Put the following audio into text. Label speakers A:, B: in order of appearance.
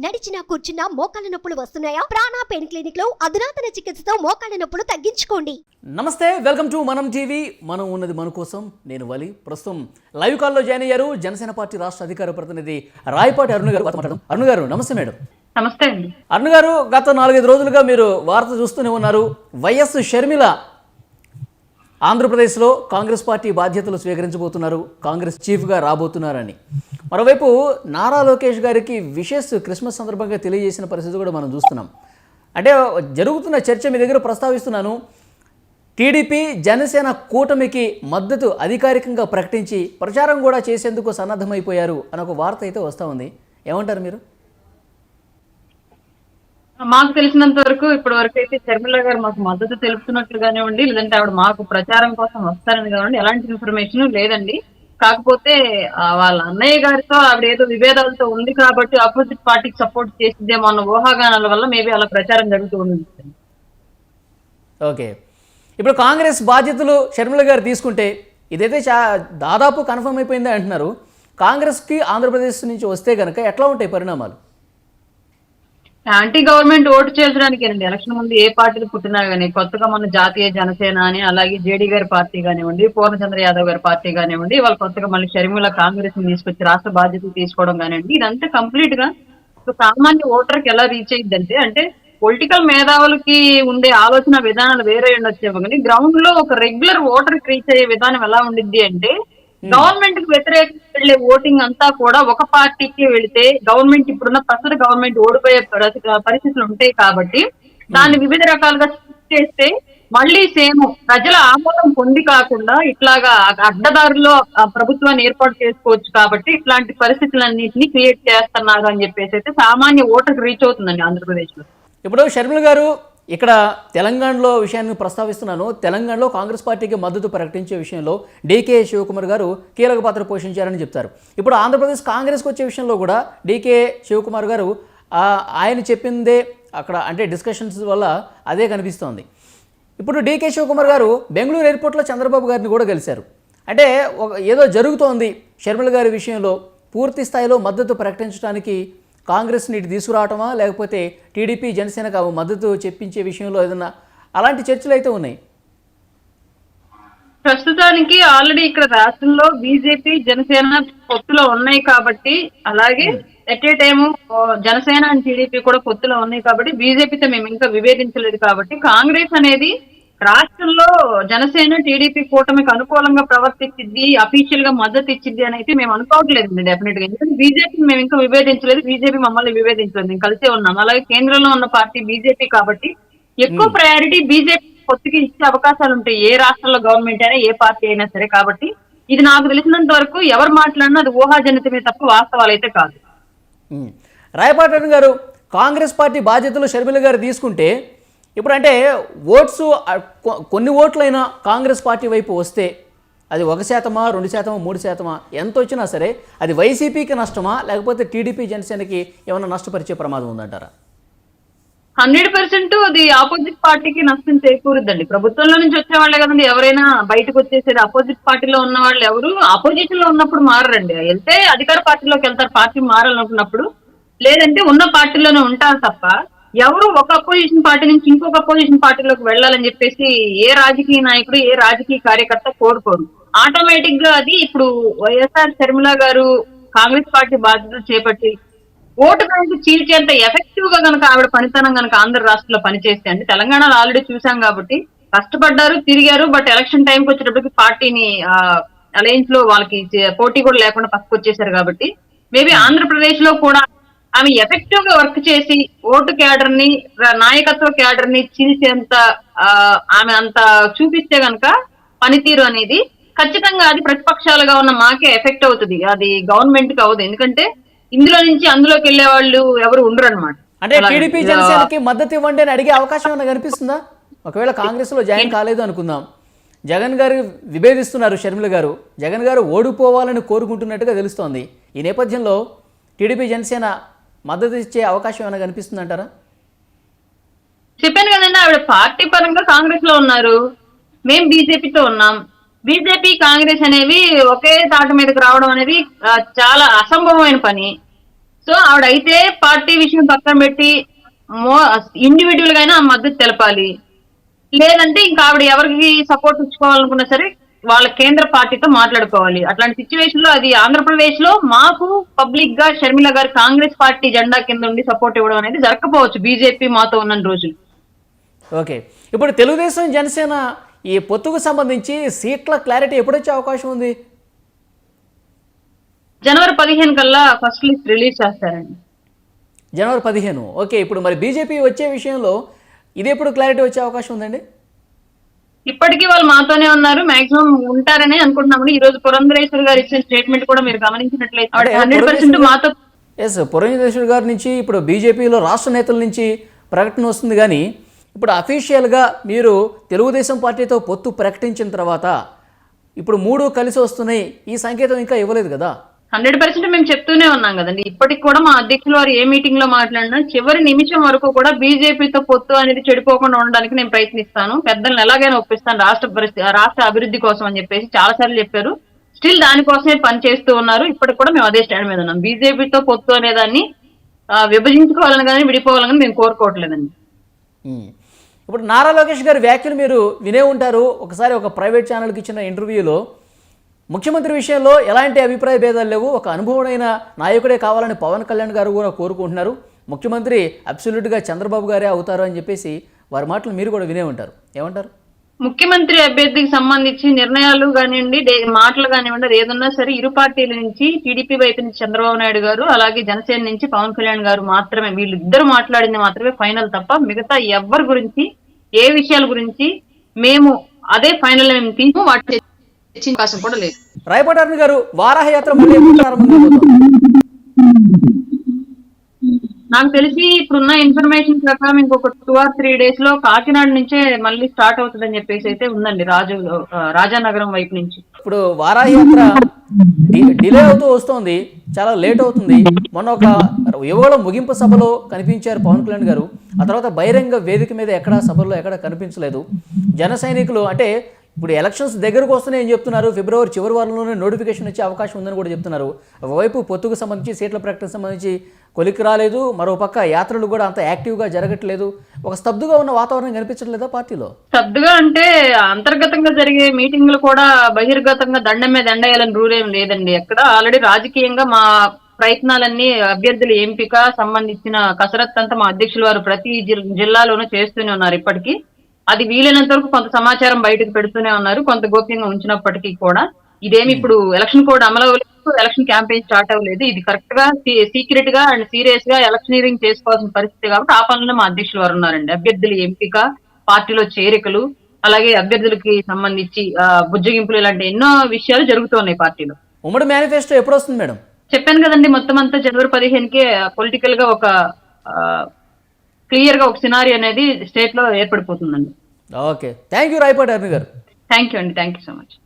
A: నడిచినా కూర్చున్నా మోకాళ్ళ నొప్పులు వస్తున్నాయా? ప్రాణా పెయిన్ క్లినిక్లో అధునాతన చికిత్సతో మోకాళ్ళ నొప్పులు తగ్గించుకోండి.
B: నమస్తే వెల్కమ్ టు మనం టీవీ. మనం ఉన్నది మన కోసం నేను వలి. ప్రస్తుతం లైవ్ కాల్లో జాయిన్ అయ్యారు జనసేన పార్టీ రాష్ట్ర అధికార ప్రతినిధి రాయపాటి అరుణ్ గారు. మాట్లాడడం అరుణ్ గారు నమస్తే మేడం.
C: నమస్తే అండి.
B: అరుణ్ గారు గత నాలుగైదు రోజులుగా మీరు వార్త చూస్తూనే ఉన్నారు. వైఎస్ షర్మిల ఆంధ్రప్రదేశ్లో కాంగ్రెస్ పార్టీ బాధ్యతలు స్వీకరించబోతున్నారు. కాంగ్రెస్ చీఫ్గా రాబోతున్నారని. మరోవైపు నారా లోకేష్ గారికి విషెస్ క్రిస్మస్ సందర్భంగా తెలియజేసిన పరిస్థితి కూడా మనం చూస్తున్నాం. అంటే జరుగుతున్న చర్చ మీ దగ్గర ప్రస్తావిస్తున్నాను. టీడీపీ జనసేన కూటమికి మద్దతు అధికారికంగా ప్రకటించి ప్రచారం కూడా చేసేందుకు సన్నద్ధమైపోయారు అని ఒక వార్త అయితే వస్తూ ఉంది. ఏమంటారు మీరు?
C: మాకు తెలిసినంత వరకు ఇప్పటి వరకు అయితే శర్మిల గారు మాకు మద్దతు తెలుపుతున్నట్లుగానే ఉండి లేదంటే ఆవిడ మాకు ప్రచారం కోసం వస్తారని కానివ్వండి ఎలాంటి ఇన్ఫర్మేషన్ లేదండి. కాకపోతే వాళ్ళ అన్నయ్య గారితో ఆవిడ ఏదో విభేదాలతో ఉంది కాబట్టి ఆపోజిట్ పార్టీకి సపోర్ట్ చేసిద్దేమో అన్న ఊహాగానాల వల్ల మేబీ అలా ప్రచారం జరుగుతూ ఉంది.
B: ఓకే. ఇప్పుడు కాంగ్రెస్ బాధ్యతలు షర్మిల గారు తీసుకుంటే ఇదైతే చా దాదాపు కన్ఫర్మ్ అయిపోయింది అంటున్నారు. కాంగ్రెస్కి ఆంధ్రప్రదేశ్ నుంచి వస్తే కనుక ఎట్లా ఉంటాయి పరిణామాలు?
C: యాంటీ గవర్నమెంట్ ఓటు చేర్చడానికి అండి ఎలక్షన్ ముందు ఏ పార్టీలు పుట్టినా కానీ కొత్తగా మన జాతీయ జనసేన అని అలాగే జేడీ గారి పార్టీ కానివ్వండి పూర్ణచంద్ర యాదవ్ గారి పార్టీ కానివ్వండి వాళ్ళు కొత్తగా మళ్ళీ షర్మిల కాంగ్రెస్ని తీసుకొచ్చి రాష్ట్ర బాధ్యతలు తీసుకోవడం కానివ్వండి ఇదంతా కంప్లీట్గా ఒక సామాన్య ఓటర్కి ఎలా రీచ్ అయ్యిద్దంటే అంటే పొలిటికల్ మేధావులకి ఉండే ఆలోచన విధానాలు వేరే ఉండొచ్చేమో కానీ గ్రౌండ్లో ఒక రెగ్యులర్ ఓటర్ రీచ్ అయ్యే విధానం ఎలా ఉండిద్ది అంటే గవర్నమెంట్కి వ్యతిరేకంగా వెళ్ళే ఓటింగ్ అంతా కూడా ఒక పార్టీకి వెళితే గవర్నమెంట్ ఇప్పుడున్న ప్రస్తుత గవర్నమెంట్ ఓడిపోయే పరిస్థితి- పరిస్థితులు ఉంటాయి కాబట్టి దాన్ని వివిధ రకాలుగా చేస్తే మళ్ళీ సేమ్ ప్రజల ఆమోదం పొంది కాకుండా ఇట్లాగా అడ్డదారిలో ఆ ప్రభుత్వాన్ని ఏర్పాటు చేసుకోవచ్చు కాబట్టి ఇట్లాంటి పరిస్థితులన్నింటినీ క్రియేట్ చేస్తున్నారు అని చెప్పేసి అయితే సామాన్య ఓటర్కి రీచ్ అవుతుందండి ఆంధ్రప్రదేశ్లో
B: ఇప్పుడు షర్మిల గారు ఇక్కడ తెలంగాణలో విషయాన్ని ప్రస్తావిస్తున్నాను. తెలంగాణలో కాంగ్రెస్ పార్టీకి మద్దతు ప్రకటించే విషయంలో డీకే శివకుమార్ గారు కీలక పాత్ర పోషించారని చెప్తారు. ఇప్పుడు ఆంధ్రప్రదేశ్ కాంగ్రెస్కి వచ్చే విషయంలో కూడా డీకే శివకుమార్ గారు ఆయన చెప్పిందే అక్కడ అంటే డిస్కషన్స్ వల్ల అదే కనిపిస్తోంది. ఇప్పుడు డీకే శివకుమార్ గారు బెంగళూరు ఎయిర్పోర్ట్లో చంద్రబాబు గారిని కూడా కలిశారు అంటే ఒక ఏదో జరుగుతోంది షర్మిల గారి విషయంలో పూర్తి స్థాయిలో మద్దతు ప్రకటించడానికి కాంగ్రెస్ని ఇటు తీసుకురావటమా లేకపోతే టీడీపీ జనసేనకు మద్దతు చెప్పించే విషయంలో ఏదన్నా అలాంటి చర్చలు అయితే ఉన్నాయి?
C: ప్రస్తుతానికి ఆల్రెడీ ఇక్కడ రాష్ట్రంలో బీజేపీ జనసేన పొత్తులో ఉన్నాయి కాబట్టి అలాగే at a time Janasena and TDP కూడా పొత్తులో ఉన్నాయి కాబట్టి బీజేపీతో మేము ఇంకా విభేదించలేదు కాబట్టి కాంగ్రెస్ అనేది రాష్ట్రంలో జనసేన టీడీపీ కూటమికి అనుకూలంగా ప్రవర్తించింది అఫీషియల్గా మద్దతు ఇచ్చింది అని అయితే మేము అనుకోవట్లేదు డెఫినెట్గా ఎందుకంటే బీజేపీ మేము ఇంకా విభేదించలేదు బీజేపీ మమ్మల్ని విభేదించలేదు మేము కలిసే ఉన్నాం. అలాగే కేంద్రంలో ఉన్న పార్టీ బీజేపీ కాబట్టి ఎక్కువ ప్రయారిటీ బీజేపీ పొత్తుకి ఇచ్చే అవకాశాలు ఉంటాయి. ఏ రాష్ట్రంలో గవర్నమెంట్ అయినా ఏ పార్టీ అయినా సరే కాబట్టి ఇది నాకు తెలిసినంత వరకు ఎవరు మాట్లాడినా అది ఊహాజనితమే తప్ప వాస్తవాలు అయితే కాదు.
B: రాయపాటన్ గారు కాంగ్రెస్ పార్టీ బాధ్యతలు షర్మిల గారు తీసుకుంటే ఇప్పుడు అంటే ఓట్స్ కొన్ని ఓట్లైనా కాంగ్రెస్ పార్టీ వైపు వస్తే అది ఒక శాతమా రెండు శాతమా మూడు శాతమా ఎంత వచ్చినా సరే అది వైసీపీకి నష్టమా లేకపోతే టీడీపీ జనసేనకి ఏమైనా నష్టపరిచే ప్రమాదం ఉందంటారా?
C: హండ్రెడ్ పర్సెంట్ అది ఆపోజిట్ పార్టీకి నష్టం చేకూరుద్దండి. ప్రభుత్వంలో నుంచి వచ్చే వాళ్ళే కదండి. ఎవరైనా బయటకు వచ్చేసేది ఆపోజిట్ పార్టీలో ఉన్న వాళ్ళు ఎవరు? ఆపోజిషన్లో ఉన్నప్పుడు మారరండి. వెళ్తే అధికార పార్టీలోకి వెళ్తారు. పార్టీ మారాలనుకున్నప్పుడు. లేదంటే ఉన్న పార్టీలోనే ఉంటారు తప్ప ఎవరు ఒక అపోజిషన్ పార్టీ నుంచి ఇంకొక అపోజిషన్ పార్టీలోకి వెళ్ళాలని చెప్పేసి ఏ రాజకీయ నాయకుడు ఏ రాజకీయ కార్యకర్త కోరుకోరు ఆటోమేటిక్గా అది ఇప్పుడు వైఎస్ఆర్ శర్మిల గారు కాంగ్రెస్ పార్టీ బాధ్యతలు చేపట్టి ఓటు బ్యాంకు చీల్చేంత ఎఫెక్టివ్గా కనుక ఆవిడ పనితనం కనుక ఆంధ్ర రాష్ట్రంలో పనిచేస్తే అండి. తెలంగాణలో ఆల్రెడీ చూసాం కాబట్టి కష్టపడ్డారు తిరిగారు బట్ ఎలక్షన్ టైంకి వచ్చేటప్పటికి పార్టీని అలయన్స్లో వాళ్ళకి పోటీ కూడా లేకుండా పక్కకు వచ్చేసారు కాబట్టి మేబీ ఆంధ్రప్రదేశ్లో కూడా ఆమె ఎఫెక్టివ్గా వర్క్ చేసి ఓటు క్యాడర్ని నాయకత్వ క్యాడర్ని చీల్చేంత ఆమె అంత చూపిస్తే గనక పనితీరు అనేది ఖచ్చితంగా అది ప్రతిపక్షాలుగా ఉన్న మాకే ఎఫెక్ట్ అవుతుంది. అది గవర్నమెంట్కి అవ్వదు. ఎందుకంటే ఇందులో నుంచి అందులోకి వెళ్ళే వాళ్ళు ఎవరు ఉండరు అనమాట
B: అంటే టీడీపీ జనసేనకి మద్దతు ఇవ్వండి అని అడిగే అవకాశం ఏమైనా కనిపిస్తుందా? ఒకవేళ కాంగ్రెస్లో జాయిన్ కాలేదు అనుకుందాం. జగన్ గారు విభేదిస్తున్నారు షర్మిల గారు. జగన్ గారు ఓడిపోవాలని కోరుకుంటున్నట్టుగా తెలుస్తోంది. ఈ నేపథ్యంలో టీడీపీ జనసేన మద్దతు ఇచ్చే అవకాశం ఏమైనా కనిపిస్తుందంటారా?
C: చెప్పాను కదండి ఆవిడ పార్టీ పరంగా కాంగ్రెస్లో ఉన్నారు. మేము బీజేపీతో ఉన్నాం. బీజేపీ కాంగ్రెస్ అనేవి ఒకే తాట మీదకి రావడం అనేది చాలా అసంభవమైన పని. సో ఆవిడ అయితే పార్టీ విషయం పక్కన పెట్టి మో ఇండివిజువల్గా అయినా మద్దతు తెలపాలి. లేదంటే ఇంకా ఆవిడ ఎవరికి సపోర్ట్ ఇచ్చుకోవాలనుకున్నా సరే వాళ్ళ కేంద్ర పార్టీతో మాట్లాడుకోవాలి. అట్లాంటి సిచ్యువేషన్లో అది ఆంధ్రప్రదేశ్లో మాకు పబ్లిక్గా షర్మిల గారు కాంగ్రెస్ పార్టీ జెండా కింద ఉండి సపోర్ట్ ఇవ్వడం అనేది జరగకపోవచ్చు. బీజేపీ మాతో ఉన్న రోజులు.
B: ఓకే. ఇప్పుడు తెలుగుదేశం జనసేన ఈ పొత్తుకు సంబంధించి సీట్ల క్లారిటీ ఎప్పుడొచ్చే అవకాశం ఉంది?
C: జనవరి పదిహేను కల్లా ఫస్ట్ లిస్ట్ రిలీజ్ చేస్తారండి.
B: జనవరి పదిహేను. ఓకే. ఇప్పుడు మరి బీజేపీ వచ్చే విషయంలో ఇది ఎప్పుడు క్లారిటీ వచ్చే అవకాశం ఉందండి?
C: ఇప్పటికీ వాళ్ళు మాతోనే ఉన్నారు మాక్సిమం ఉంటారని అనుకుంటున్నాము ఈ రోజు పురంధరేశ్వర్ గారు ఇచ్చిన స్టేట్మెంట్ కూడా మీరు గమనించినట్లయితే హండ్రెడ్ పర్సెంట్
B: పురంధరేశ్వరి-
C: మాతో
B: ఎస్ పురంధేశ్వర్ గారి నుంచి ఇప్పుడు బీజేపీలో రాష్ట్ర నేతల నుంచి ప్రకటన వస్తుంది కానీ ఇప్పుడు అఫీషియల్గా మీరు తెలుగుదేశం పార్టీతో పొత్తు ప్రకటించిన తర్వాత ఇప్పుడు మూడు కలిసి వస్తున్నాయి ఈ సంకేతం ఇంకా ఇవ్వలేదు కదా?
C: హండ్రెడ్ పర్సెంట్ మేము చెప్తూనే ఉన్నాం కదండి. ఇప్పటికి కూడా మా అధ్యక్షులు వారు ఏ మీటింగ్లో మాట్లాడినా చివరి నిమిషం వరకు కూడా బీజేపీతో పొత్తు అనేది చెడిపోకుండా ఉండడానికి నేను ప్రయత్నిస్తాను. పెద్దలను ఎలాగైనా ఒప్పిస్తాను రాష్ట్ర పరిస్థితి రాష్ట్ర అభివృద్ధి కోసం అని చెప్పేసి చాలా సార్లు చెప్పారు. స్టిల్ దానికోసమే పని చేస్తూ ఉన్నారు. ఇప్పటికి కూడా మేము అదే స్టాండ్ మీద ఉన్నాం. బీజేపీతో పొత్తు అనే దాన్ని విభజించుకోవాలని కానీ విడిపోవాలని కానీ మేము కోరుకోవట్లేదండి.
B: ఇప్పుడు నారా లోకేష్ గారి వ్యాఖ్యలు మీరు వినే ఉంటారు. ఒకసారి ఒక ప్రైవేట్ ఛానల్కి ఇచ్చిన ఇంటర్వ్యూలో ముఖ్యమంత్రి విషయంలో ఎలాంటి అభిప్రాయ భేదాలు లేవు. ఒక అనుభవమైన నాయకుడే కావాలని పవన్ కళ్యాణ్ గారు కూడా కోరుకుంటున్నారు. ముఖ్యమంత్రి అబ్సల్యూట్గా చంద్రబాబు గారే అవుతారు అని చెప్పేసి వారి మాటలు మీరు కూడా వినే ఉంటారు. ఏమంటారు?
C: ముఖ్యమంత్రి అభ్యర్థికి సంబంధించి నిర్ణయాలు కానివ్వండి మాటలు కానివ్వండి అది ఏదన్నా సరే ఇరు పార్టీల నుంచి టీడీపీ వైపు నుంచి చంద్రబాబు నాయుడు గారు అలాగే జనసేన నుంచి పవన్ కళ్యాణ్ గారు మాత్రమే వీళ్ళిద్దరు మాట్లాడింది మాత్రమే ఫైనల్ తప్ప మిగతా ఎవరి గురించి ఏ విషయాల గురించి మేము అదే ఫైనల్ మేము తీసుకు వాటి చర్చించే అవకాశం కూడా లేదు.
B: గారు వారాహ యాత్ర మళ్ళీ
C: నాకు తెలిసి ఇప్పుడున్న ఇన్ఫర్మేషన్ ప్రకారం ఇంకొక టూ ఆర్ త్రీ డేస్లో కాకినాడ నుంచే మళ్ళీ స్టార్ట్ అవుతుందని చెప్పేసి అయితే ఉందండి రాజు రాజానగరం వైపు నుంచి.
B: ఇప్పుడు వారాహ యాత్ర డి- డిలే అవుతూ వస్తోంది చాలా లేట్ అవుతుంది. మొన్న ఒక యువకుల ముగింపు సభలో కనిపించారు పవన్ కళ్యాణ్ గారు. ఆ తర్వాత బహిరంగ వేదిక మీద ఎక్కడా సభల్లో ఎక్కడ కనిపించలేదు. జన సైనికులు అంటే ఇప్పుడు ఎలక్షన్స్ దగ్గరకు వస్తున్నాయి చెప్తున్నారు? ఫిబ్రవరి చివరి వారంలోనే నోటిఫికేషన్ వచ్చే అవకాశం ఉందని కూడా చెప్తున్నారు. ఒకవైపు పొత్తుకు సంబంధించి సీట్ల ప్రకటన సంబంధించి కొలికి రాలేదు. మరో పక్క యాత్రలు కూడా అంత యాక్టివ్గా జరగట్లేదు. ఒక స్తబ్దుగా ఉన్న వాతావరణం కనిపించట్లేదా పార్టీలో?
C: స్తబ్దుగా అంటే అంతర్గతంగా జరిగే మీటింగ్లు కూడా బహిర్గతంగా దండం మీద ఎండేయాలని రూల్ ఏం లేదండి. ఎక్కడ ఆల్రెడీ రాజకీయంగా మా ప్రయత్నాలన్నీ అభ్యర్థుల ఎంపిక సంబంధించిన కసరత్ అంతా మా అధ్యక్షుల వారు ప్రతి జిల్- జిల్లాలోనూ చేస్తూనే ఉన్నారు ఇప్పటికీ. అది వీలైనంత వరకు కొంత సమాచారం బయటకు పెడుతూనే ఉన్నారు. కొంత గోప్యంగా ఉంచినప్పటికీ కూడా. ఇదేమి ఇప్పుడు ఎలక్షన్ కోడ్ అమలు అవ్వలేదు ఎలక్షన్ క్యాంపెయిన్ స్టార్ట్ అవ్వలేదు. ఇది కరెక్ట్గా సీక్రెట్గా అండ్ సీరియస్గా ఎలక్షనీరింగ్ చేసుకోవాల్సిన పరిస్థితి కాబట్టి ఆ పనుల్లో మా అధ్యక్షులు వారు ఉన్నారండి. అభ్యర్థుల ఎంపిక పార్టీలో చేరికలు అలాగే అభ్యర్థులకి సంబంధించి బుజ్జగింపులు ఇలాంటి ఎన్నో విషయాలు జరుగుతున్నాయి పార్టీలో.
B: ఉమ్మడి మేనిఫెస్టో ఎప్పుడు వస్తుంది మేడం?
C: చెప్పాను కదండి మొత్తం అంతా జనవరి పదిహేనుకే పొలిటికల్గా ఒక క్లియర్గా ఒక సినారీ అనేది స్టేట్లో ఏర్పడిపోతుందండి.
B: Okay. Thank you Rayapati Arni గారు.
C: థ్యాంక్ యూ అండి. Thank you so much